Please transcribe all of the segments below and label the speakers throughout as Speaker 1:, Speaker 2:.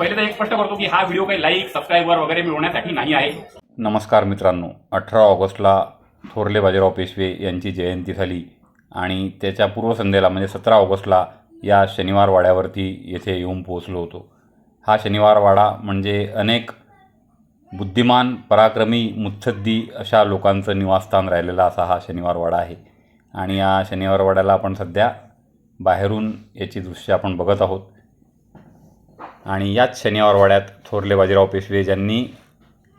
Speaker 1: पहिले तर एक स्पष्ट करतो की हा व्हिडिओ काही लाईक सबस्क्राईबर वगैरे मिळवण्यासाठी नाही आहे.
Speaker 2: नमस्कार मित्रांनो. अठरा ऑगस्टला थोरले बाजीराव पेशवे यांची जयंती झाली आणि त्याच्या पूर्वसंध्येला म्हणजे सतरा ऑगस्टला या शनिवार वाड्यावरती येथे येऊन पोहोचलो होतो. हा शनिवार वाडा म्हणजे अनेक बुद्धिमान पराक्रमी मुत्सद्दी अशा लोकांचं निवासस्थान राहिलेला असा हा शनिवार वाडा आहे. आणि या शनिवार वाड्याला आपण सध्या बाहेरून याची दृश्य आपण बघत आहोत. आणि याच शनिवारवाड्यात थोरले बाजीराव पेशवे ज्यांनी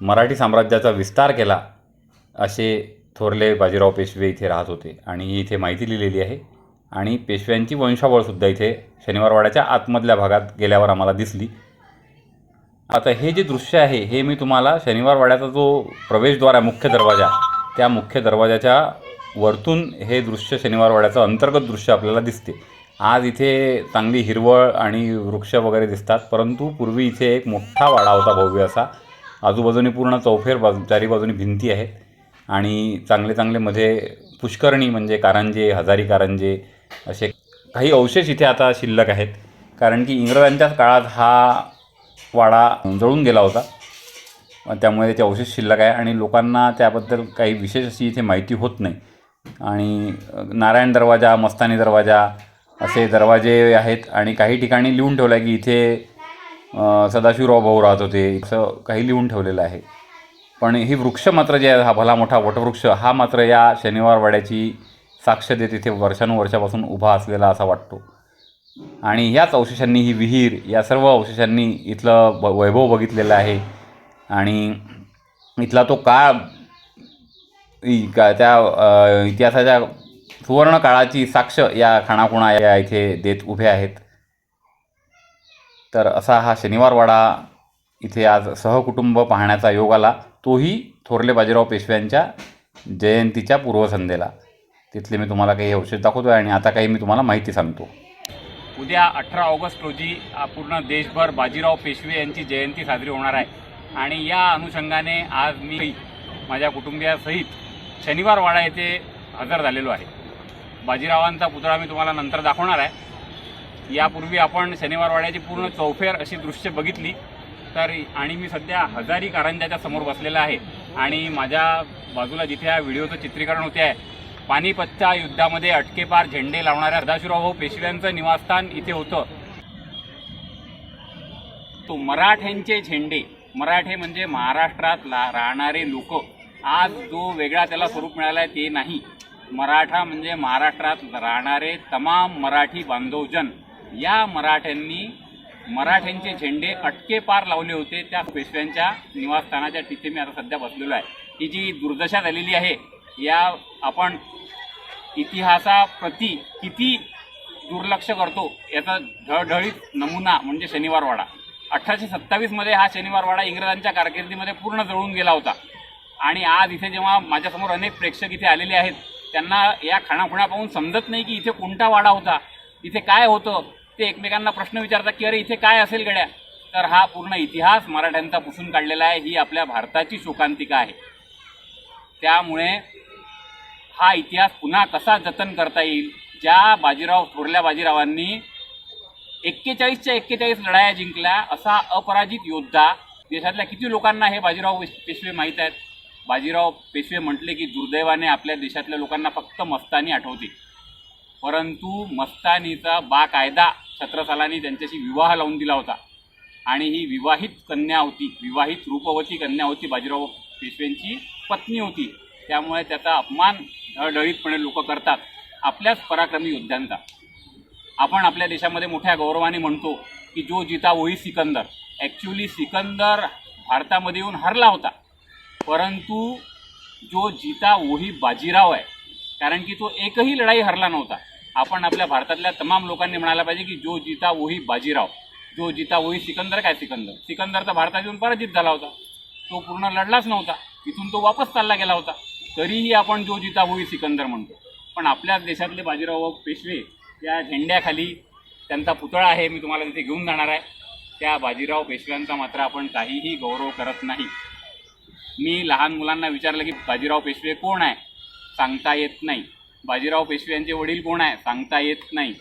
Speaker 2: मराठी साम्राज्याचा विस्तार केला असे थोरले बाजीराव पेशवे इथे राहत होते. आणि ही इथे माहिती लिहिलेली आहे. आणि पेशव्यांची वंशावळसुद्धा इथे शनिवारवाड्याच्या आतमधल्या भागात गेल्यावर आम्हाला दिसली. आता हे जे दृश्य आहे हे मी तुम्हाला शनिवारवाड्याचा जो प्रवेशद्वार आहे मुख्य दरवाजा त्या मुख्य दरवाजाच्या वरतून हे दृश्य शनिवारवाड्याचं अंतर्गत दृश्य आपल्याला दिसते. आज इथे चांगली हिरवळ आणि वृक्ष वगैरे दिसतात परंतु पूर्वी इथे एक मोठा वाडा होता भव्य असा. आजूबाजूने पूर्ण चौफेर बाजू चारी बाजूनी भिंती आहेत आणि चांगले चांगले मध्ये पुष्करणी म्हणजे कारंजे हजारी कारंजे असे काही अवशेष इथे आता शिल्लक आहेत. कारण की इंग्रजांच्याच काळात हा वाडा जळून गेला होता. त्यामुळे त्याचे अवशेष शिल्लक आहे आणि लोकांना त्याबद्दल काही विशेष अशी इथे माहिती होत नाही. आणि नारायण दरवाजा मस्तानी दरवाजा असे दरवाजे आहेत आणि काही ठिकाणी लिहून ठेवलं आहे की इथे सदाशिवराव भाऊ राहत होते. असं काही लिहून ठेवलेलं आहे. पण ही वृक्ष मात्र जे आहे हा भला मोठा वटवृक्ष हा मात्र या शनिवारवाड्याची साक्ष देत इथे वर्षानुवर्षापासून उभा असलेला असा वाटतो. आणि ह्याच अवशेषांनी ही विहीर या सर्व अवशेषांनी इथलं ब वैभव बघितलेलं आहे. आणि इथला तो काळ का त्या इतिहासाच्या सुवर्ण काळाची साक्ष या खाणाखुणा या इथे देत उभे आहेत. तर असा हा शनिवारवाडा इथे आज सहकुटुंब पाहण्याचा योग आला. तोही थोरले बाजीराव पेशव्यांच्या जयंतीच्या पूर्वसंध्येला. तिथले मी तुम्हाला काही अवशेष दाखवतो आहे आणि आता काही मी तुम्हाला माहिती सांगतो.
Speaker 1: उद्या अठरा ऑगस्ट रोजी पूर्ण देशभर बाजीराव पेशवे यांची जयंती साजरी होणार आहे. आणि या अनुषंगाने आज मी माझ्या कुटुंबियासहित शनिवारवाडा येथे हजर झालेलो आहे. बाजीरावांचा पुतळा मी तुम्हाला नंतर दाखवणार आहे. यापूर्वी आपण शनिवारवाड्याची पूर्ण चौफेर अशी दृश्य बघितली. तर आणि मी सध्या हजारी कारंजाच्या समोर बसलेला आहे. आणि माझ्या बाजूला जिथे या व्हिडिओचं चित्रीकरण होते आहे पानिपतच्या युद्धामध्ये अटकेपार झेंडे लावणाऱ्या सदाशिवराव पेशव्यांचं निवासस्थान इथे होतं. तो मराठ्यांचे झेंडे मराठे म्हणजे महाराष्ट्रात ला राहणारे लोक. आज जो वेगळा त्याला स्वरूप मिळालं आहे ते नाही. मराठा म्हणजे महाराष्ट्रात राहणारे तमाम मराठी बांधवजन. या मराठ्यांनी मराठ्यांचे झेंडे अटके पार लावले होते त्या पेशव्यांच्या निवासस्थानाच्या तिथे मी आता सध्या बसलेलो आहे. ही जी दुर्दशा झालेली आहे या आपण इतिहासाप्रती किती दुर्लक्ष करतो याचा ढळढळीत नमुना म्हणजे शनिवारवाडा. अठराशे सत्तावीसमध्ये हा शनिवारवाडा इंग्रजांच्या कारकिर्दीमध्ये पूर्ण जळून गेला होता. आणि आज इथे जेव्हा माझ्यासमोर अनेक प्रेक्षक इथे आलेले आहेत त्यांना या खाणाखुणा पाहून समजत नाही की इथे कोणता वाडा होता इथे काय होतं ते एकमेकांना प्रश्न विचारतात की अरे इथे काय असेल गड्या? तर हा पूर्ण इतिहास मराठ्यांचा पुसून काढलेला आहे ही आपल्या भारताची शोकांतिका आहे. त्यामुळे हा इतिहास पुन्हा कसा जतन करता येईल ज्या बाजीराव थोरल्या बाजीरावांनी एक्केचाळीसच्या एक्केचाळीस लढाया जिंकल्या असा अपराजित योद्धा देशातल्या किती लोकांना हे बाजीराव पेशवे माहीत आहेत? बाजीराव पेशवे म्हटले की दुर्दैवाने आपल्या देशातल्या लोकांना फक्त मस्तानी आठवते. परंतु मस्तानीचा बाकायदा छत्रसालांनी त्यांच्याशी विवाह लावून दिला होता. आणि ही विवाहित कन्या होती विवाहित रूपवती कन्या होती बाजीराव पेशव्यांची पत्नी होती. त्यामुळे त्याचा अपमान ढळढळीतपणे लोक करतात आपल्याच पराक्रमी योद्ध्यांचा. आपण आपल्या देशामध्ये मोठ्या गौरवाने म्हणतो की जो जिता वही सिकंदर. ॲक्च्युली सिकंदर भारतामध्ये येऊन हरला होता. परंतु जो जिता वही बाजीराव आहे. कारण की तो एकही लढाई हरला नव्हता. आपण आपल्या भारतातल्या तमाम लोकांनी म्हणायला पाहिजे की जो जिता वही बाजीराव. जो जिता वही सिकंदर काय सिकंदर? सिकंदर तर भारतात येऊन पराजित झाला होता. तो पूर्ण लढलाच नव्हता. इथून तो वापस चालला गेला होता. तरीही आपण जो जिता होई सिकंदर म्हणतो. पण आपल्याच देशातले बाजीराव पेशवे या झेंड्याखाली त्यांचा पुतळा आहे मी तुम्हाला तिथे घेऊन जाणार आहे. त्या बाजीराव पेशव्यांचा मात्र आपण काहीही गौरव करत नाही. मी लहान मुलांना विचारलं की बाजीराव पेशवे कोण आहे? सांगता येत नाही. बाजीराव पेशवे यांचे वडील कोण आहे? सांगता येत नाही.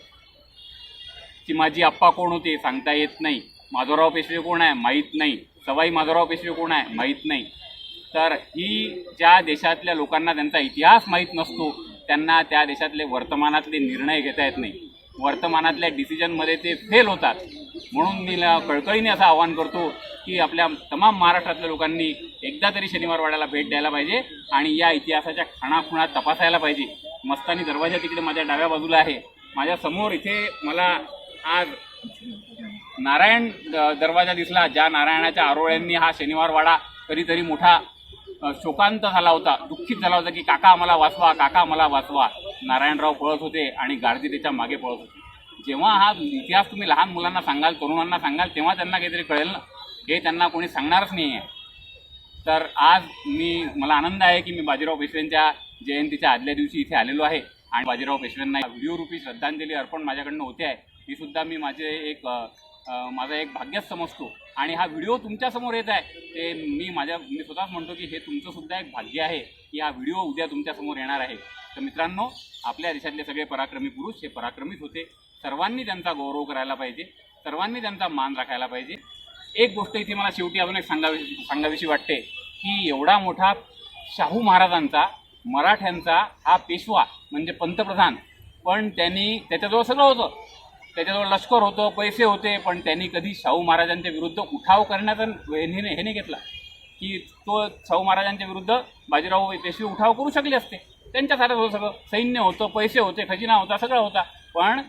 Speaker 1: चिमाजी आप्पा कोण होते? सांगता येत नाही. माधवराव पेशवे कोण आहे? माहीत नाही. सवाई माधवराव पेशवे कोण आहे? माहीत नाही. तर ही ज्या देशातल्या लोकांना त्यांचा इतिहास माहीत नसतो त्यांना त्या देशातले वर्तमानातले निर्णय घेता येत नाही. वर्तमानातल्या डिसिजनमध्ये ते फेल होतात. म्हणून मी कळकळीने असं आवाहन करतो की आपल्या तमाम महाराष्ट्रातल्या लोकांनी एकदा तरी शनिवारवाड्याला भेट द्यायला पाहिजे आणि या इतिहासाच्या खाणाखुणा तपासायला पाहिजे. मस्तानी दरवाजा तिकडे माझ्या डाव्या बाजूला आहे. माझ्यासमोर इथे मला आज नारायण द- दरवाजा दिसला ज्या नारायणाच्या आरोळ्यांनी हा शनिवारवाडा कधीतरी मोठा शोकांत झाला होता. दुःखित झाला होता की काका मला वाचवा काका मला वाचवा. नारायणराव पळत होते आणि गाडदी त्याच्यामागे पळत होते. जेव्हा हा इतिहास तुम्ही लहान मुलांना सांगाल तरुणांना सांगाल तेव्हा त्यांना काहीतरी कळेल ना. हे त्यांना कोणी सांगणारच नाही आहे तर आज मी मला आनंद आहे की मी बाजीराव पेशव्यांच्या जयंतीच्या आदल्या दिवशी इथे आलेलो आहे. आणि बाजीराव पेशव्यांना व्हिडिओ रूपी श्रद्धांजली अर्पण माझ्याकडनं होते आहे. ही सुद्धा मी माझे एक माझा एक भाग्यच समजतो. आणि हा व्हिडिओ तुमच्यासमोर येत आहे ते मी माझ्या मी स्वतःच म्हणतो की हे तुमचंसुद्धा एक भाग्य आहे की हा व्हिडिओ उद्या तुमच्यासमोर येणार आहे. तर मित्रांनो आपल्या देशातले सगळे पराक्रमी पुरुष हे पराक्रमीच होते. सर्वांनी त्यांचा गौरव करायला पाहिजे. सर्वांनी त्यांचा मान राखायला पाहिजे. एक गोष्ट इथे मला शेवटी अजून एक सांगावी सांगावीशी वाटते की एवढा मोठा शाहू महाराजांचा मराठ्यांचा हा पेशवा म्हणजे पंतप्रधान पण त्यांनी त्याच्याजवळ सगळं होतं. त्याच्याजवळ लष्कर होतं पैसे होते पण त्यांनी कधी शाहू महाराजांच्या विरुद्ध उठाव करण्याचा हे नाही हे नाही घेतला. की तो शाहू महाराजांच्या विरुद्ध बाजीराव पेशवे उठाव करू शकले असते. त्यांच्या होतं सगळं. सैन्य होतं पैसे होते खजिना होता सगळं होता. पण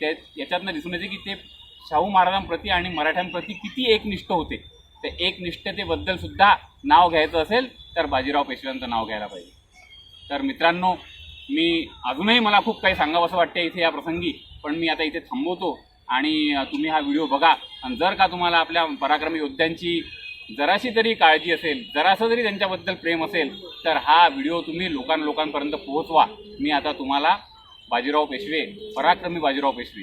Speaker 1: ते याच्यातनं दिसून येते की ते शाहू महाराजांप्रती आणि मराठ्यांप्रती किती एकनिष्ठ होते? ते एकनिष्ठतेबद्दल सुद्धा नाव घ्यायचं असेल तर बाजीराव पेशव्यांचं नाव घ्यायला पाहिजे. तर मित्रांनो मी अजूनही मला खूप काही सांगावं असं वाटते इथे या प्रसंगी पण मी आता इथे थांबवतो आणि तुम्ही हा व्हिडिओ बघा. आणि जर का तुम्हाला आपल्या पराक्रमी योद्ध्यांची जराशी तरी काळजी असेल जरासं जरी त्यांच्याबद्दल प्रेम असेल तर हा व्हिडिओ तुम्ही लोकां लोकांपर्यंत पोहोचवा. मी आता तुम्हाला बाजीराव पेशवे पराक्रमी बाजीराव पेशवे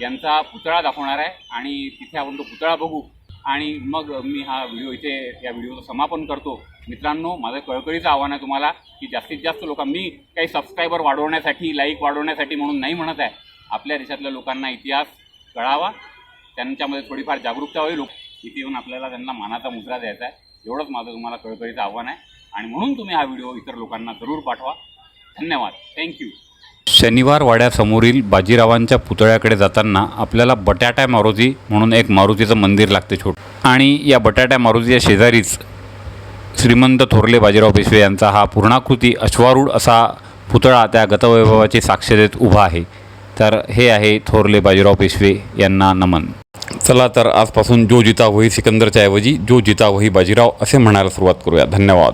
Speaker 1: यांचा पुतळा दाखवणार आहे आणि तिथे आपण तो पुतळा बघू. आणि मग मी हा व्हिडिओ इथे या व्हिडिओचं समापन करतो. मित्रांनो माझं कळकळीचं आव्हान आहे तुम्हाला की जास्तीत जास्त लोक मी काही सबस्क्रायबर वाढवण्यासाठी लाईक वाढवण्यासाठी म्हणून नाही म्हणत आहे. आपल्या देशातल्या लोकांना इतिहास कळावा. त्यांच्यामध्ये थोडीफार जागरूकता होईल लोक इथे येऊन आपल्याला त्यांना मानाचा मुद्रा द्यायचा आहे. एवढंच माझं तुम्हाला कळकळीचं आव्हान आहे. आणि म्हणून तुम्ही हा व्हिडिओ इतर लोकांना जरूर पाठवा. धन्यवाद. थँक्यू
Speaker 2: शनिवार वाड्यासमोरील बाजीरावांच्या पुतळ्याकडे जाताना आपल्याला बटाट्या मारुती म्हणून एक मारुतीचं मंदिर लागते छोट. आणि या बटाट्या मारुतीच्या शेजारीच श्रीमंत थोरले बाजीराव पेशवे यांचा हा पूर्णाकृती अश्वारूढ असा पुतळा त्या गतवैभवाची साक्ष देत उभा आहे. तर हे आहे थोरले बाजीराव पेशवे यांना नमन. चला तर आजपासून जो जिता वही सिकंदरच्या ऐवजी जो जिता वही बाजीराव असे म्हणायला सुरुवात करूया. धन्यवाद.